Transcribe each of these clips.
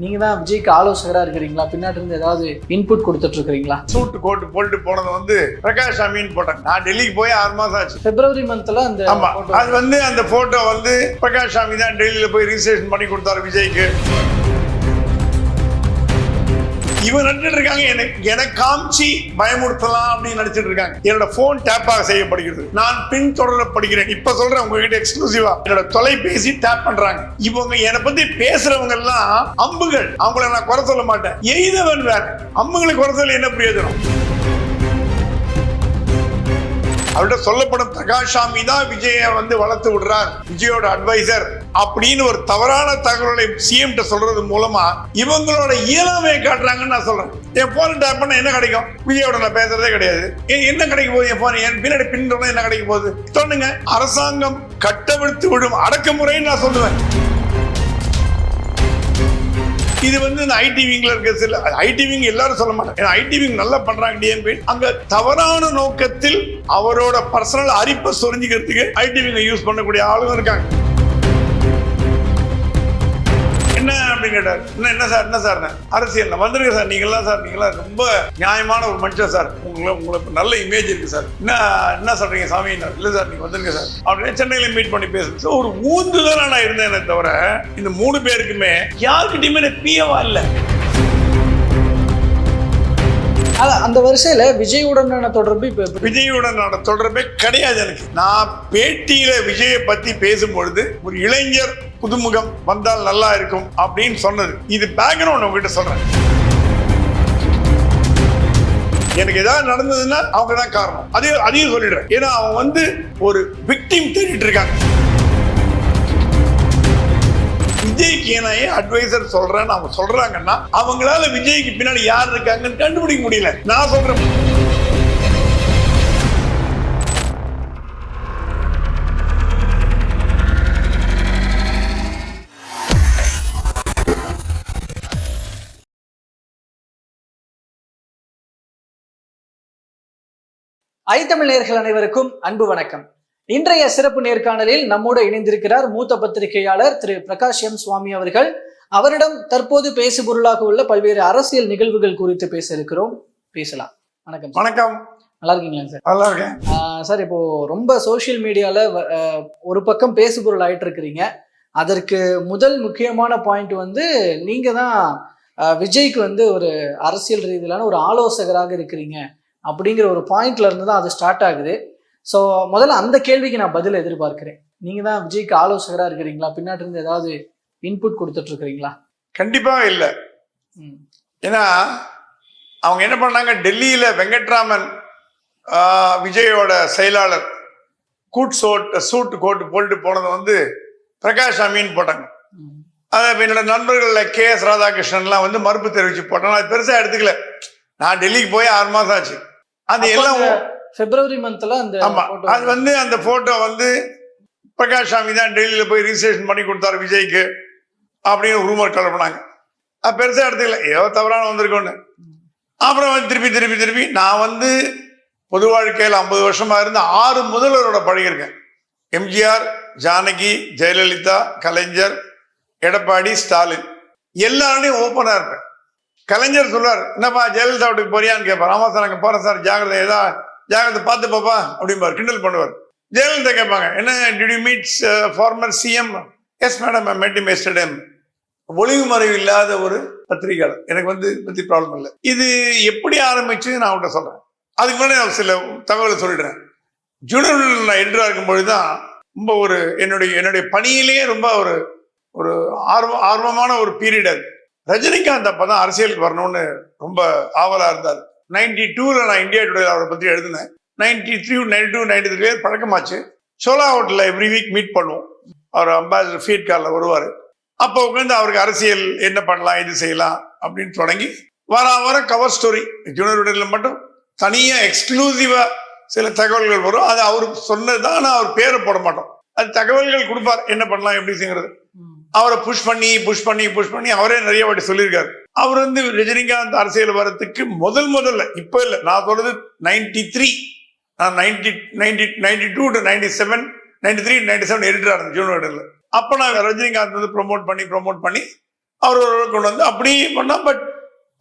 நீங்க தான் விஜய்க்கு ஆலோசகரா இருக்கிறீங்களா? பின்னாடி இருந்து ஏதாவது இன்புட் கொடுத்துட்டு இருக்கிறீங்களா சூட்டு கோட்டு போட்டு போனது வந்து பிரகாஷ் சாமின்னு போட்டேன். நான் டெல்லிக்கு போய் ஆறு மாசம் ஆச்சு. பிப்ரவரி மந்த்ல அந்த ஆமா. அது வந்து அந்த போட்டோ வந்து பிரகாஷ் சாமி தான் டெல்லியில போய் ரிஜிஸ்ட்ரேஷன் பண்ணி கொடுத்தாரு விஜய்க்கு. இவன் நடிச்சிட்டு இருக்காங்க. எனக்கு எனக்கு காமிச்சு பயமுறுத்தலாம் அப்படின்னு நினைச்சிட்டு இருக்காங்க. என்னோட போன் டேப்பாக செய்யப்படுகிறது. நான் பின் தொடரப்படுகிறேன். இப்ப சொல்றேன் உங்ககிட்ட எக்ஸ்க்ளூசிவா என்னோட தொலைபேசி டேப் பண்றாங்க. இவங்க என்னை பத்தி பேசுறவங்க எல்லாம் அம்புகள். அவங்கள நான் குறை சொல்ல மாட்டேன். எய்தவன் வேற. அம்புகளை குறை சொல்ல என்ன பிரயோஜனம்? அவர்கிட்ட சொல்லப்படும் பிரகாஷாமி தான் விஜய வந்து வளர்த்து விடுறார். விஜயோட அட்வைசர் அப்படின்னு ஒரு தவறான தகவலை சிஎம் சொல்றது மூலமா இவங்களோட இயலாமையை காட்டுறாங்கன்னு நான் சொல்றேன். என் போன் டேப் பண்ண என்ன கிடைக்கும்? விஜயோட நான் பேசுறதே கிடையாது. ஏன் என்ன கிடைக்க போகுது என் போன் என் பின்னாடி பின்னோட என்ன கிடைக்க போகுது? சொல்லுங்க. அரசாங்கம் கட்டவிழ்த்து விடும் அடக்குமுறைன்னு நான் சொல்லுவேன். இது வந்து இந்த ஐடி விங்ல இருக்க சில ஐடி விங் எல்லாரும் சொல்ல மாட்டாங்க. ஏன்னா ஐடி விங் நல்லா பண்றாங்க டிஎம்பி அங்க தவறான நோக்கத்தில் அவரோட பர்சனல் அரிப்பை சொரிஞ்சுக்கிறதுக்கு ஐடி விங்க யூஸ் பண்ணக்கூடிய ஆளுங்க இருக்காங்க. என்ன அப்படின்னு கேட்டார். என்ன என்ன சார் என்ன சார்? அரசியல் வந்துருங்க சார். நீங்களாம் சார் நீங்களாம் ரொம்ப நியாயமான ஒரு மனுஷன் சார். உங்களை உங்களுக்கு நல்ல இமேஜ் இருக்கு சார். என்ன என்ன சொல்றீங்க சாமி? இல்லை சார் நீங்க வந்துருங்க சார். அப்படின்னு சென்னையில மீட் பண்ணி பேசுறேன் So, ஒரு ஊந்துதலா நான் இருந்தேனே தவிர இந்த மூணு பேருக்குமே யாருக்கிட்டையுமே பியவா இல்லை. ஆனா, அந்த வரிசையில விஜயுடனான தொடர்பு இப்ப? விஜயுடனான தொடர்பே கிடையாது எனக்கு. நான் பேட்டியில விஜயை பத்தி பேசும்பொழுது ஒரு இளைஞர் புதுமுகம் வந்தால் நல்லா இருக்கும் அப்படின்னு சொன்னது. இது பேக்ரவுண்ட் உங்ககிட்ட சொல்றேன். எனக்கு ஏதாவது நடந்ததுன்னா அவங்க தான் காரணம். அதையும் அதையும் சொல்லிடுறேன். ஏன்னா அவன் வந்து ஒரு விக்டிம் தேடிட்டு இருக்காங்க. விஜய்க்கு ஏன்னா ஏன் அட்வைசர் சொல்றேன்னு அவங்க சொல்றாங்கன்னா அவங்களால விஜய்க்கு பின்னாடி யார் இருக்காங்கன்னு கண்டுபிடிக்க முடியல. நான் சொல்றேன். ஐத்தமிழ் நேயர்கள் அனைவருக்கும் அன்பு வணக்கம். இன்றைய சிறப்பு நேர்காணலில் நம்மோடு இணைந்திருக்கிறார் மூத்த பத்திரிகையாளர் திரு பிரகாஷ் எம் சுவாமி அவர்கள். அவரிடம் தற்போது பேசு பொருளாக உள்ள பல்வேறு அரசியல் நிகழ்வுகள் குறித்து பேச இருக்கிறோம் பேசலாம். வணக்கம். வணக்கம். நல்லா இருக்கீங்களா சார்? நல்லா இருக்கேன். சார் இப்போ ரொம்ப சோஷியல் மீடியால ஒரு பக்கம் பேசு பொருள் ஆயிட்டு இருக்கிறீங்க அதற்கு முதல் முக்கியமான பாயிண்ட் வந்து நீங்க தான் விஜய்க்கு வந்து ஒரு அரசியல் ரீதியிலான ஒரு ஆலோசகராக இருக்கிறீங்க. அப்படிங்கிற ஒரு பாயிண்ட்ல இருந்து தான் அது ஸ்டார்ட் ஆகுது. ஸோ முதல்ல அந்த கேள்விக்கு நான் பதில் எதிர்பார்க்கிறேன். நீங்க தான் விஜய்க்கு ஆலோசகரா இருக்கிறீங்களா? பின்னாடி இருந்து ஏதாவது இன்புட் கொடுத்துட்டு இருக்கிறீங்களா? கண்டிப்பா இல்லை. ஏன்னா அவங்க என்ன பண்ணாங்க? டெல்லியில வெங்கட்ராமன் விஜயோட செயலாளர் கூட் சோட் சூட் கோட் போட்டு போனது வந்து பிரகாஷ் சாமின்னு போட்டாங்க. அதை என்னோட நண்பர்கள் கே எஸ் ராதாகிருஷ்ணன்லாம் வந்து மறுப்பு தெரிவிச்சு போட்டாங்க. அது பெருசா எடுத்துக்கல. நான் டெல்லிக்கு போய் ஆறு மாசம் ஆச்சு. அது எல்லாம் பிப்ரவரி மந்த்ல அந்த ஆமா. அது வந்து அந்த போட்டோ வந்து பிரகாஷ் சாமி தான் டெல்லியில போய் ரிஜிஸ்ட்ரேஷன் பண்ணி கொடுத்தாரு விஜய்க்கு அப்படின்னு ரூமர் கிளப்பினாங்க அது பெருசா எடுத்துக்கல. ஏதோ தவறான வந்திருக்கோன்னு அப்புறம் வந்து திருப்பி திருப்பி திருப்பி நான் வந்து பொது வாழ்க்கையில் ஐம்பது வருஷமா இருந்து ஆறு முதல்வரோட பழகியிருக்கேன். எம்ஜிஆர் ஜானகி ஜெயலலிதா கலைஞர் எடப்பாடி ஸ்டாலின். எல்லாரோடையும் ஓப்பனா இருப்பேன். கலைஞர் சொல்வார் என்னப்பா ஜெயலலிதா வீட்டுக்கு போறியான்னு கேட்பார் ஆமா சார் அங்கே போறேன் சார். ஜாகிரதை ஏதா ஜாகிரதை பார்த்து பாப்பா. அப்படிம்பார். கிண்டல் பண்ணுவார். ஜெயலலிதா கேட்பாங்க என்ன DD meets meet former CM yes madam I met him yesterday ஒளிவு மறைவு இல்லாத ஒரு பத்திரிகையாளர். எனக்கு வந்து பற்றி பத்தி ப்ராப்ளம் இல்லை. இது எப்படி ஆரம்பிச்சு நான் அவங்கள்ட்ட சொல்றேன். அதுக்கு முன்னாடி நான் சில தகவலை சொல்லிடுறேன். ஜூனியர் நான் எடிட்டராக இருக்கும்பொழுது தான் ரொம்ப ஒரு என்னுடைய என்னுடைய பணியிலேயே ரொம்ப ஒரு ஒரு ஆர்வம் ஆர்வமான ஒரு பீரியட் அது. ரஜினிகாந்த் அப்பதான் அரசியலுக்கு வரணும்னு ரொம்ப ஆவலா இருந்தார். நைன்டி டூல நான் இந்தியா டுடே அவரை பத்தி எழுதினேன். Ninety three ninety two ninety three பழக்கமாச்சு. Chola ஹோட்டலில் எவ்ரி வீக் மீட் பண்ணுவோம். அவர் அம்பாசிடர் ஃபீட் காரில் வருவார். அப்போ உட்காந்து அவருக்கு அரசியல் என்ன பண்ணலாம் இது செய்யலாம் அப்படின்னு தொடங்கி வர வர கவர் ஸ்டோரி ஜூனியர் விடலில் மட்டும் தனியாக எக்ஸ்க்ளூசிவாக சில தகவல்கள் வரும். அது அவர் சொன்னது தான் ஆனால் அவர் பேரை போட மாட்டோம். அது தகவல்கள் கொடுப்பார். என்ன பண்ணலாம் எப்படி செய்யறது? அவரை புஷ் பண்ணி புஷ் பண்ணி புஷ் பண்ணி அவரே நிறைய வாட்டி சொல்லியிருக்காரு. அவர் வந்து ரஜினிகாந்த் அரசியல் வரத்துக்கு முதல் முதல்ல இப்போ இல்லை நான் சொல்றது நைன்டி த்ரீ நான் ninety ninety ninety two to ninety seven ninety three ninety seven எடிட்டராக இருந்தேன் ஜூனியர் அப்போ நான் ரஜினிகாந்த் வந்து ப்ரோமோட் பண்ணி ப்ரொமோட் பண்ணி அவர் ஒரு கொண்டு வந்து அப்படியே பண்ணால் பட்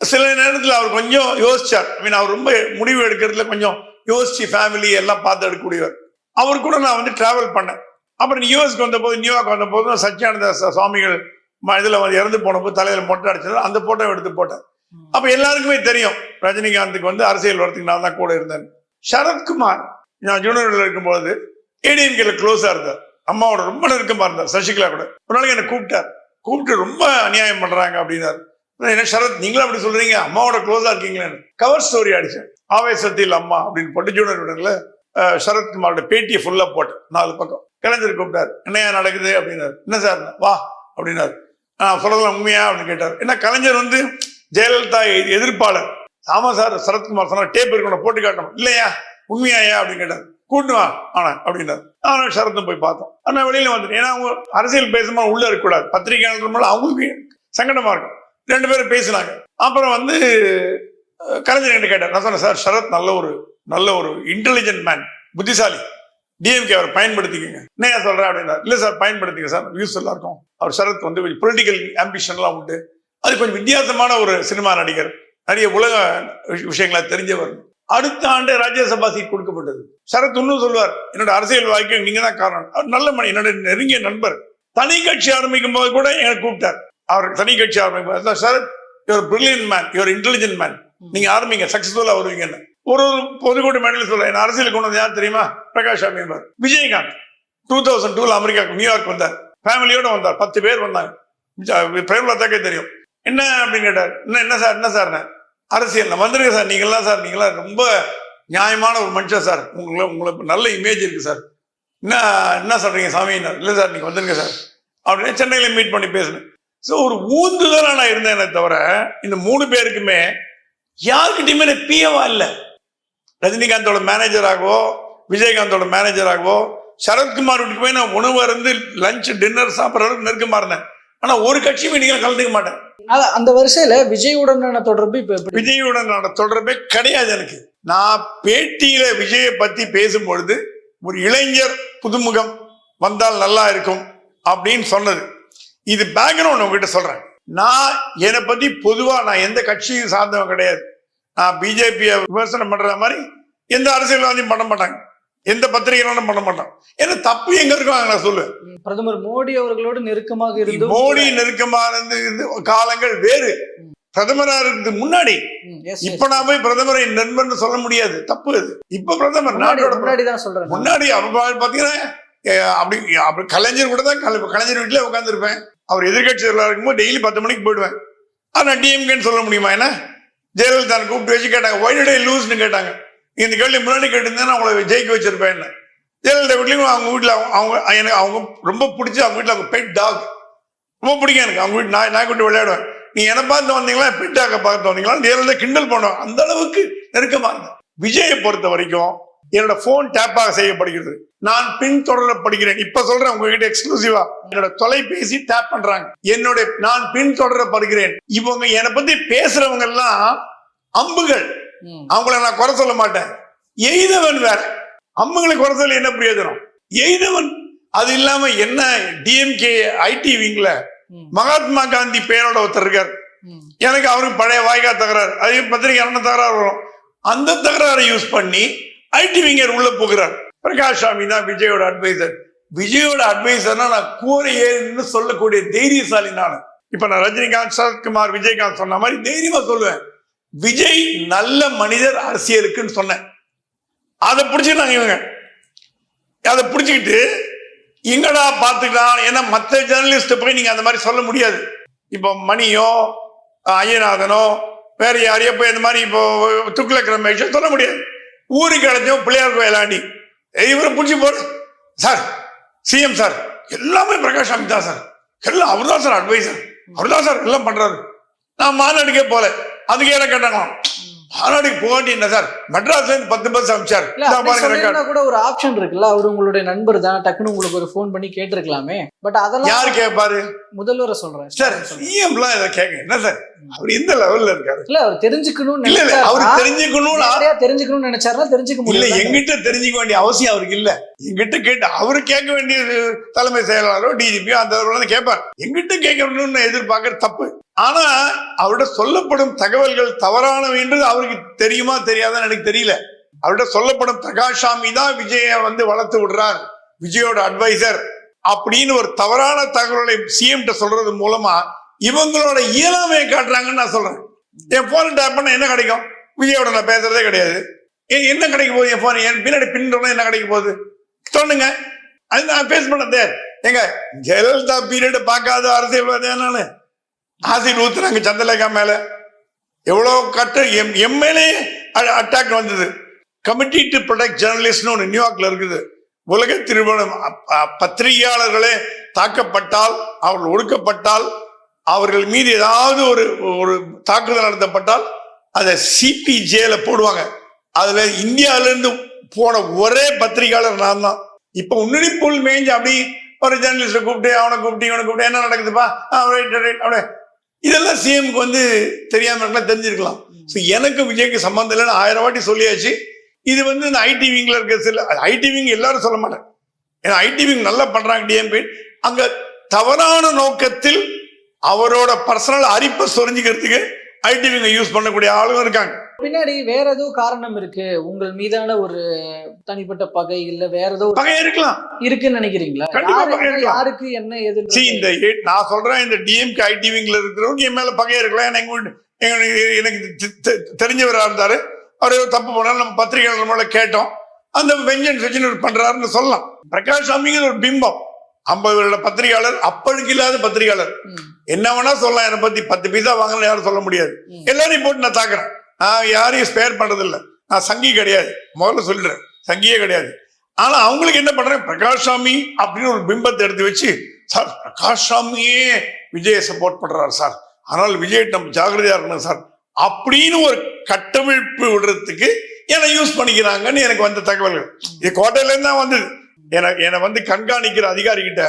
சில நேரத்தில் அவர் கொஞ்சம் யோசிச்சார். ஐ மீன் அவர் ரொம்ப முடிவு எடுக்கிறதுல கொஞ்சம் யோசிச்சு ஃபேமிலி எல்லாம் பார்த்து எடுக்கக்கூடியவர். அவர் கூட நான் வந்து டிராவல் பண்ணேன். அப்புறம் யூஎஸ்க்கு வந்த போது நியூயார்க் வந்த போது சச்சியானந்த சுவாமிகள் இதுல வந்து இறந்து போன போது தலையில மொட்டை அடிச்சது அந்த போட்டோ எடுத்து போட்டேன். அப்ப எல்லாருக்குமே தெரியும் ரஜினிகாந்துக்கு வந்து அரசியல் வரத்துக்கு நான் தான் கூட இருந்தேன். சரத்குமார் நான் ஜூனியர்ல இருக்கும்போது ஏடிஎம்கேல க்ளோஸா இருந்தார். அம்மாவோட ரொம்ப நெருக்கமா இருந்தார் சசிகலா கூட. ஒரு நாளைக்கு என்னை கூப்பிட்டார். கூப்பிட்டு ரொம்ப அநியாயம் பண்றாங்க அப்படின்னாரு. என்ன சரத் நீங்களும் அப்படி சொல்றீங்க? அம்மாவோட க்ளோஸா இருக்கீங்களேன்னு. கவர் ஸ்டோரி அடிச்சேன். ஆவேசத்தில் அம்மா அப்படின்னு போட்டு ஜூனியர் விடல சரத்குமாரோட பேட்டியை ஃபுல்லாக போட்டேன். நாலு பக்கம். கலைஞர் கூப்பிட்டார் என்னையா நடக்குது? அப்படின்னாரு. என்ன சார்? வா அப்படின்னாரு. நான் சொல்றதுலாம் உண்மையா? அப்படின்னு கேட்டார். என்ன கலைஞர் வந்து ஜெயலலிதா எதிர்ப்பாளர். ஆமா சார் சரத்குமார் சொன்னார் டேப் இருக்கணும் போட்டு காட்டணும். இல்லையா? உண்மையாயா? அப்படின்னு கேட்டார். கூட்டு வா ஆனா அப்படின்னாரு. நானும் சரத்தும் போய் பார்த்தோம். ஆனா வெளியில வந்துட்டேன் ஏன்னா அவங்க அரசியல் பேசும்போது உள்ள இருக்கக்கூடாது பத்திரிகையாளர் மேல அவங்களுக்கு சங்கடமா இருக்கும். ரெண்டு பேரும் பேசினாங்க. அப்புறம் வந்து கலைஞர் என்கிட்ட கேட்டார். நான் சொன்னேன் சார் சரத் நல்ல ஒரு நல்ல ஒரு இன்டெலிஜென்ட் மேன் புத்திசாலி. டிஎம்கே அவர் பயன்படுத்திக்கங்க. என்ன சொல்றேன் அப்படின்னா இல்ல சார் பயன்படுத்திக்க சார். யூஸ்ஃபுல்லா இருக்கும். அவர் சரத் வந்து கொஞ்சம் பொலிட்டிக்கல் ஆம்பிஷன்லாம் உண்டு. அது கொஞ்சம் வித்தியாசமான ஒரு சினிமா நடிகர். நிறைய உலக விஷ- விஷயங்களை தெரிஞ்சவர். அடுத்த ஆண்டு ராஜ்யசபா சீட் கொடுக்கப்பட்டது. சரத் இன்னும் சொல்லுவார் என்னோட அரசியல் வாழ்க்கை நீங்க தான் காரணம். அவர் நல்ல மணி என்னோட நெருங்கிய நண்பர். தனி கட்சி ஆரம்பிக்கும் போது கூட எங்களை கூப்பிட்டார். அவர் தனி கட்சி ஆரம்பிக்கும் போது, "sir, Sarath your brilliant man your intelligent man நீங்க ஆரம்பிங்க சக்சஸ்ஃபுல்லா வருவீங்கன்னு. ஒரு ஒரு பொதுக்கூட்ட மேடையில் சொல்ல என்ன அரசியல் கொண்டு வந்து யார் தெரியுமா? பிரகாஷ் அம்மையார் விஜயகாந்த். டூ தௌசண்ட் டூல அமெரிக்காவுக்கு நியூயார்க் வந்தார். ஃபேமிலியோட வந்தார். பத்து பேர் வந்தாங்க. ஜ- பிரேமலதாக்கே தெரியும். என்ன அப்படின்னு கேட்டார். என்ன என்ன சார் என்ன சார் அரசியல். நான் வந்துருங்க சார். நீங்களாம் சார் நீங்களாம் ரொம்ப நியாயமான ஒரு மனுஷன் சார். உங்களை உங்களுக்கு நல்ல இமேஜ் இருக்கு சார். என்ன என்ன சொல்றீங்க சாமியினர் இல்லை சார் நீங்க வந்துருங்க சார். அப்படின்னு சென்னையில மீட் பண்ணி பேசினேன். ஸோ ஒரு ஊந்துதலாக நான் இருந்தேனே தவிர இந்த மூணு பேருக்குமே யாருக்கிட்டையுமே எனக்கு இல்லை. ரஜினிகாந்தோட மேனேஜராகவோ விஜயகாந்தோட மேனேஜராகவோ சரத்குமார் வீட்டுக்கு போய் நான் உணவு அருந்து லஞ்ச் டின்னர் சாப்பிட்ற அளவுக்கு நெருக்கமா இருந்தேன். ஆனா ஒரு கட்சியுமே நீங்க கலந்துக்க மாட்டேன். அந்த வரிசையில விஜயுடனான தொடர்பு இப்ப எப்படி? விஜயுடன் தொடர்பே கிடையாது எனக்கு. நான் பேட்டியில விஜயை பத்தி பேசும்பொழுது ஒரு இளைஞர் புதுமுகம் வந்தால் நல்லா இருக்கும் அப்படின்னு சொன்னது. இது பேக்ரவுண்ட் உங்ககிட்ட சொல்றேன். நான் என்னை பத்தி பொதுவா நான் எந்த கட்சியும் சார்ந்தவன் கிடையாது. பிஜேபியை விமர்சனம் பண்ற மாதிரி எந்த அரசியல்வாதியும் பண்ண மாட்டாங்க. எந்த பத்திரிகைகளும் பண்ண மாட்டான் ஏன்னா தப்பு எங்க இருக்கும் நான் சொல்லுவேன் ம், பிரதமர் மோடி அவர்களோடு நெருக்கமாக இருந்து மோடி நெருக்கமா இருந்து காலங்கள் வேறு. பிரதமரா இருந்து முன்னாடி. இப்ப நான் போய் பிரதமரை நண்பர்னு சொல்ல முடியாது. தப்பு அது. இப்ப பிரதமர் நாட்டோட முன்னாடி தான் சொல்றேன். முன்னாடி அவர் பாத்தீங்கன்னா அப்படி அப்படி கலைஞர் கூட தான் கலை- கலைஞர் வீட்டுல உட்காந்துருப்பேன் அவர் எதிர்கட்சியில் இருக்கும்போது டெய்லி பத்து மணிக்கு போயிடுவேன். ஆனா டிஎம்கேன்னு சொல்ல முடியுமா என்ன? ஜெயலலிதா கூப்பிட்டு வச்சு கேட்டாங்க ஒய்டே லூஸ்னு கேட்டாங்க. இந்த கேள்வி முன்னாடி கேட்டிருந்தேன் உங்களை ஜெயிக்க வச்சிருப்பேன் ஜெயலலிதா வீட்லையும் அவங்க வீட்டில் அவங்க- அவங்க எனக்கு அவங்க ரொம்ப பிடிச்சி அவங்க வீட்டில் அவங்க பெட் டாக் ரொம்ப பிடிக்கும் எனக்கு. அவங்க வீட்டு நான் நாய்க்குட்டி விளையாடுவேன். நீ என்ன பார்த்து வந்தீங்களா? பெட்டாக்க பார்த்து வந்தீங்களா? ஜெயலலிதா கிண்டல் பண்ணுவேன். அந்த அளவுக்கு நெருக்கமாக இருந்தேன். விஜயை பொறுத்த வரைக்கும் என்னோட போன் டேப்பாக செய்யப்படுகிறது. நான் பின்தொடரப்படுகிறேன். இப்ப சொல்றேன் உங்ககிட்ட எக்ஸ்க்ளூசிவா என்னோட தொலைபேசி டேப் பண்றாங்க. என்னோட நான் பின்தொடரப்படுகிறேன். இவங்க என்னை பத்தி பேசுறவங்க எல்லாம் அம்புகள். அவங்கள நான் குறை சொல்ல மாட்டேன். எய்தவன் வேற. அம்முகளை குறை சொல்லி என்ன பிரயோஜனம்? எய்தவன். அது இல்லாம என்ன டிஎம்கே ஐடி விங்ல மகாத்மா காந்தி பேரோட ஒருத்தர் இருக்கார். எனக்கு அவருக்கு பழைய வாய்க்கா தகராறு. அதையும் பத்திரிகை என்ன தகராறு வரும். அந்த தகராறை யூஸ் பண்ணி ஐடி விங்கர் உள்ள போகிறார். பிரகாஷ் சாமி தான் விஜயோட அட்வைசர் விஜயோட அட்வைசர்னா நான் கூரை ஏறின்னு சொல்லக்கூடிய தைரியசாலி நான். இப்ப நான் ரஜினிகாந்த் சரத்குமார் விஜயகாந்த் சொன்ன மாதிரி தைரியமா சொல்லுவேன். விஜய் நல்ல மனிதர் அரசியலுக்குன்னு சொன்னேன். அதை பிடிச்சிருந்தாங்க இவங்க. அதை பிடிச்சிக்கிட்டு எங்கடா பார்த்துக்கலாம்? ஏன்னா மற்ற ஜேர்னலிஸ்ட் போய் நீங்க அந்த மாதிரி சொல்ல முடியாது. இப்போ மணியோ ஐயநாதனோ வேற யாரையோ போய் இந்த மாதிரி இப்போ துக்குலக் ரமேஷோ சொல்ல முடியாது. ஊருக்கு அடைஞ்சோம் பிள்ளையார் கோயிலாண்டி இவரை பிடிச்சி போடு. சார் சிஎம் சார் எல்லாமே பிரகாஷ் சாமி தான் சார். எல்லாம் அவர் தான் சார் அட்வைசர் அவர் தான் சார் எல்லாம் பண்றாரு. நான் மாநாடுக்கே போல அதுக்கு என்ன கேட்டாங்களாம். மாநாடுக்கு போக வேண்டிய சார்? மெட்ராஸ்ல இருந்து பத்து பஸ் அமிச்சார். இந்தா கூட ஒரு ஆப்ஷன் இருக்குல்ல அவர் உங்களுடைய நண்பர் தான். டக்குன்னு உங்களுக்கு ஒரு ஃபோன் பண்ணி கேட்டிருக்கலாமே. பட் அதெல்லாம் யாரு கேட்பாரு முதல்வரை சொல்றேன். சார் சிஎம்லாம் இதை கேட்க என்ன சார்? அவர் எந்த லெவல்ல இருக்காரு? இல்ல அவர் தெரிஞ்சுக்கணும்னு இல்ல அவரு தெரிஞ்சுக்கணும்னு ஆ- நேரடியா தெரிஞ்சுக்கணும்னு நினைச்சாருன்னா தெரிஞ்சுக்க முடியல எங்கிட்ட தெரிஞ்சுக்க வேண்டிய அவசியம் அவருக்கு இல்ல. எங்கிட்ட கேட்டு அவரு கேட்க வேண்டியது தலைமை செயலாளரோ டிஜிபியோ அந்த கேட்பார் எங்கிட்ட கேட்கணும்னு எதிர்பார்க்கறது தப்பு. ஆனா அவர்கிட்ட சொல்லப்படும் தகவல்கள் தவறானவை என்று அவருக்கு தெரியுமா தெரியாதான்னு எனக்கு தெரியல. அவர்கிட்ட சொல்லப்படும் பிரகாஷாமி தான் விஜய வந்து வளர்த்து விடுறார். விஜயோட அட்வைசர் அப்படின்னு ஒரு தவறான தகவலை சிஎம் சொல்றது மூலமா இவங்களோட இயலாமையை காட்டுறாங்கன்னு நான் சொல்றேன். என் போன் டேப் பண்ண என்ன கிடைக்கும்? விஜயோட நான் பேசுறதே கிடையாது. என்ன கிடைக்க போகுது என் போன் என் பின்னாடி பின்னோட என்ன கிடைக்க போகுது? சொல்லுங்க. அது நான் பேச பண்ணதே. எங்க ஜெயலலிதா பீரியட் பார்க்காத அரசியல்வாதி என்னன்னு ஆசிட் ஊத்துறாங்க சந்திரலேகா மேல. எவ்வளவு கட்டு எம் எம்எல்ஏ அட்டாக் வந்தது. கமிட்டி டு ப்ரொடெக்ட் ஜேர்னலிஸ்ட்னு ஒன்று நியூயார்க்ல இருக்குது. உலக திருமணம் பத்திரிகையாளர்களே தாக்கப்பட்டால் அவர்கள் ஒடுக்கப்பட்டால் அவர்கள் மீது ஏதாவது ஒரு ஒரு தாக்குதல் நடத்தப்பட்டால் அதை சிபிஜேல போடுவாங்க. அதுல இந்தியாவிலேருந்து போன ஒரே பத்திரிகையாளர் நான் தான். இப்ப உன்னடி புல் மேய்ஞ்சு அப்படி ஒரு ஜேர்னலிஸ்ட கூப்பிட்டு அவனை கூப்பிட்டு இவனை கூப்பிட்டு என்ன நடக்குதுப்பா? ஆ, right, அப்படியே இதெல்லாம் சிஎம்க்கு வந்து தெரியாம இருக்கலாம் தெரிஞ்சிருக்கலாம். ஸோ எனக்கு விஜய்க்கு சம்மந்தம் இல்லைன்னு ஆயிரம் வாட்டி சொல்லியாச்சு. இது வந்து இந்த ஐடி விங்ல இருக்க சில ஐடி விங் எல்லாரும் சொல்ல மாட்டேன் ஏன்னா ஐடி விங் நல்லா பண்றாங்க டிஎம்பி அங்க தவறான நோக்கத்தில் அவரோட பர்சனல் அரிப்பை சொரிஞ்சுக்கிறதுக்கு ஐடி விங்க யூஸ் பண்ணக்கூடிய ஆளுங்க இருக்காங்க. பின்னாடி வேற ஏதோ காரணம் இருக்கு. உங்கள் மீதான ஒரு தனிப்பட்ட பகை இல்ல வேற ஏதோ பகை இருக்கலாம். இருக்குன்னு நினைக்கிறீங்களா? பகை. யாருக்கு என்ன எது இந்த நான் சொல்றேன் இந்த டிஎம்கே ஐடி விங்ல இருக்கிறவங்க என் மேல பகையா இருக்கலாம். எனக்கு தெ- தெரிஞ்சவரா இருந்தாரு. அவர் ஏதோ தப்பு பண்ணாரு நம்ம பத்திரிகையாளர் மேல கேட்டோம். அந்த வெஞ்சன்ஸ் வச்சு இவர் பண்றாருன்னு சொல்லலாம். பிரகாஷ் சாமிங்கிற ஒரு பிம்பம். ஐம்பது வருட பத்திரிகையாளர் அப்பழுக்கு இல்லாத பத்திரிகையாளர். என்ன வேணா சொல்லலாம். என்னை பத்தி பத்து பைசா வாங்கல யாரும் சொல்ல முடியாது. எல்லாரையும் போட்டு நான் தாக்குறேன். நான் யாரையும் ஸ்பேர் பண்ணுறதில்ல நான் சங்கி கிடையாது. முதல்ல சொல்கிறேன் சங்கியே கிடையாது. ஆனா அவங்களுக்கு என்ன பண்றேன் பிரகாஷ் சாமி அப்படின்னு ஒரு பிம்பத்தை எடுத்து வச்சு சார் பிரகாஷ் சாமியே விஜயை சப்போர்ட் பண்றாரு சார். ஆனால் விஜய் நம்ம ஜாகிரதையா இருக்கணும் சார். அப்படின்னு ஒரு கட்டமைப்பு விடுறதுக்கு என்னை யூஸ் பண்ணிக்கிறாங்கன்னு எனக்கு வந்த தகவல்கள். இது கோட்டையில இருந்து தான் வந்தது. என்னை வந்து கண்காணிக்கிற அதிகாரி கிட்ட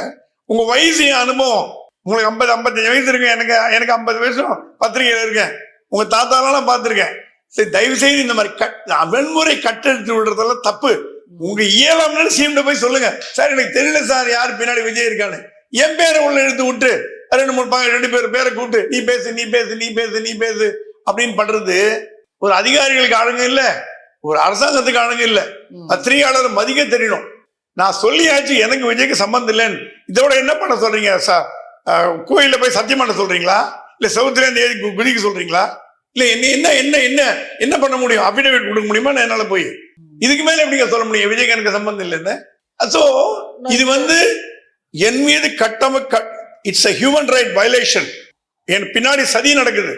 உங்க வயசு என் அனுபவம். உங்களுக்கு ஐம்பது ஐம்பத்தஞ்சு வயசு இருக்கு எனக்கு எனக்கு ஐம்பது வயசும் பத்திரிகையில இருக்கேன். உங்க தாத்தாலாம் பார்த்திருக்கேன். சரி தயவு செய்து இந்த மாதிரி கட் வன்முறை கட்டெடுத்து விடுறதெல்லாம் தப்பு. உங்க இயலாம்னு சிஎம்ட போய் சொல்லுங்க. சார் எனக்கு தெரியல சார் யார் பின்னாடி விஜய் இருக்கான்னு. என் பேரை உள்ள எடுத்து விட்டு ரெண்டு மூணு பா- ரெண்டு பேர் பேரை கூப்பிட்டு நீ பேசு நீ பேசு நீ பேசு நீ பேசு அப்படின்னு பண்றது ஒரு அதிகாரிகளுக்கு ஆளுங்க இல்ல. ஒரு அரசாங்கத்துக்கு ஆளுங்க இல்ல. பத்திரிகையாளர் மதிக்க தெரியணும். நான் சொல்லியாச்சு எனக்கு விஜய்க்கு சம்பந்தம் இல்லைன்னு. இதோட என்ன பண்ண சொல்றீங்க சார்? கோயில்ல போய் சத்தியம் பண்ண சொல்றீங்களா? இல்ல செவுத்துல இருந்து ஏறி குதிக்க சொல்றீங்களா? இல்ல என்ன என்ன என்ன என்ன என்ன பண்ண முடியும்? அபிடேவிட் கொடுக்க முடியுமா? நான் என்னால போய். இதுக்கு மேல எப்படிங்க சொல்ல முடியும்? விஜய்க்கு எனக்கு சம்பந்தம் இல்லைன்னு சோ இது வந்து என் மீது கட்டம it's a human right violation என் பின்னாடி சதி நடக்குது.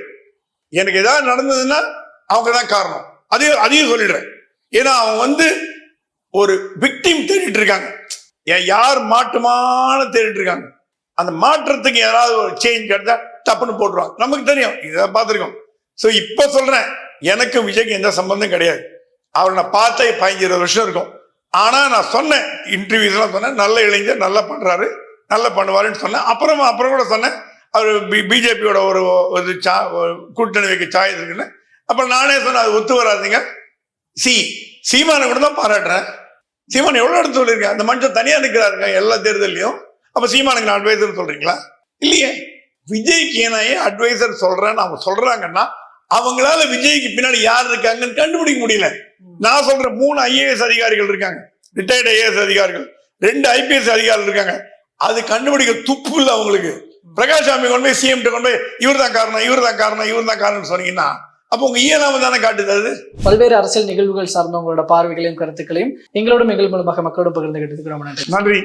எனக்கு ஏதாவது நடந்ததுன்னா அவங்க தான் காரணம். அதையும் அதையும் சொல்லிடுறேன். ஏன்னா அவங்க வந்து ஒரு விக்டிம் தேடிட்டு இருக்காங்க. ஏன் யார் மாட்டுமான தேடிட்டு இருக்காங்க? அந்த மாற்றத்துக்கு யாராவது ஒரு சேஞ்ச் கிடைச்சா டப்புன்னு போட்டுருவாங்க நமக்கு தெரியும். இதை பார்த்துருக்கோம். ஸோ இப்போ சொல்றேன். எனக்கு விஜய்க்கு எந்த சம்பந்தம் கிடையாது. அவரை நான் பார்த்தே பதினஞ்சு இருபது வருஷம் இருக்கும். ஆனால் நான் சொன்னேன். இன்டர்வியூஸ்லாம் சொன்னேன். நல்ல இளைஞர் நல்லா பண்ணுறாரு நல்லா பண்ணுவாருன்னு சொன்னேன். அப்புறம் அப்புறம் கூட சொன்னேன். அவர் பி பிஜேபியோட ஒரு ஒரு சா கூட்டணி வைக்க சாய் இருக்குன்னு. அப்புறம் நானே சொன்னேன் அது ஒத்து வராதுங்க. சி சீமானை கூட தான் பாராட்டுறேன். சீமான் எவ்வளோ இடத்து சொல்லியிருக்கேன் அந்த மனுஷன் தனியாக நிற்கிறாருங்க எல்லா தேர்தல்லையும். அப்போ சீமானுக்கு நான் அட்வைசர் சொல்கிறீங்களா இல்லையே. விஜய்க்கு ஏன் நான் ஏன் அட்வைசர் சொல்றேன்னு அவங்க சொல்றாங்கன்னா அவங்களால விஜய்க்கு பின்னாடி யார் இருக்காங்கன்னு கண்டுபிடிக்க முடியல. நான் சொல்றேன் மூணு ஐஏஎஸ் அதிகாரிகள் இருக்காங்க. ரிட்டையர்ட் ஐஏஎஸ் அதிகாரிகள். ரெண்டு ஐபிஎஸ் அதிகாரிகள் இருக்காங்க. அது கண்டுபிடிக்க துப்பு இல்லை அவங்களுக்கு. பிரகாஷ் சாமி கொண்டு போய் சிஎம் கொண்டு போய் இவர் தான் காரணம் இவர் தான் காரணம் இவர் தான் காரணம்னு சொன்னீங்கன்னா அப்போ உங்க இயலாம தானே காட்டுது அது? பல்வேறு அரசியல் நிகழ்வுகள் சார்ந்த உங்களோட பார்வைகளையும் கருத்துக்களையும் எங்களோடும் எங்கள் மூலமாக மக்களோடு பகிர்ந்து கேட்டதுக்கு ரொம்ப நன்றி. நன்றி.